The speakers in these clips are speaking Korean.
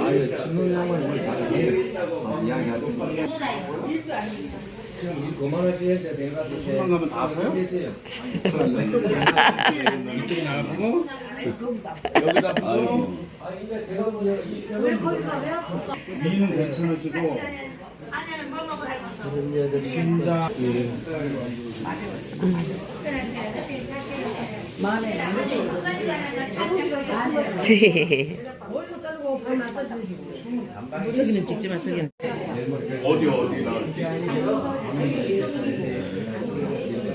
아유, 신혼양은 이게 다르게 이야기하는 거. 지금 그만하지 해서 내가 손만 가면 다 아파요? 계세요. 이쪽이 나가고 여기다 붙고 아, 이제 제가 보자. 이 뼈는 위는 괜찮으시고 저기는 찍지 마, 저기는. 어디 어디 나올지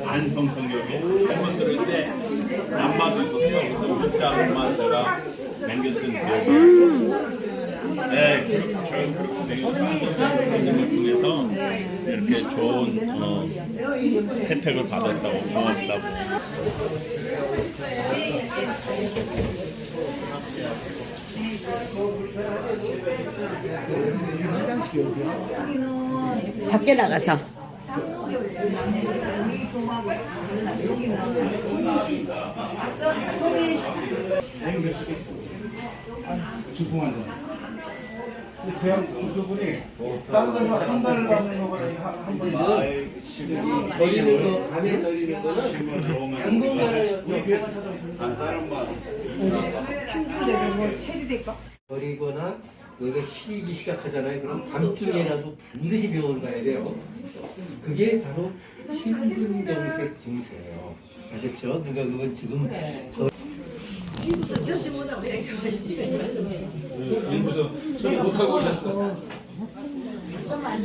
안성성역에 한번 들을 때 남마도 좋대요. 그래서 문자 제가 남겼던 기억이 네, 선생님을 통해서 이렇게 좋은 어, 혜택을 받았다고 고맙다고. 밖에 나가서. 주풍한다. 그냥 그분이 다른 데서 한 달을 받는 거보다 한 번에 절이는 거, 밤에 절이는 거는 당분간을 한 사람만 절이거나 여기가 시리기 시작하잖아요. 그럼 밤중에라도 반드시 병원 가야 돼요. 그게 바로 심근경색 증세예요. 아셨죠? 누가 그건 지금 저 못하고 오셨어.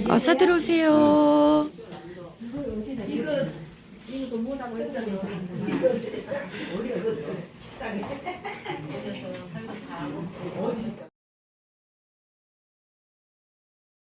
어서 들어오세요.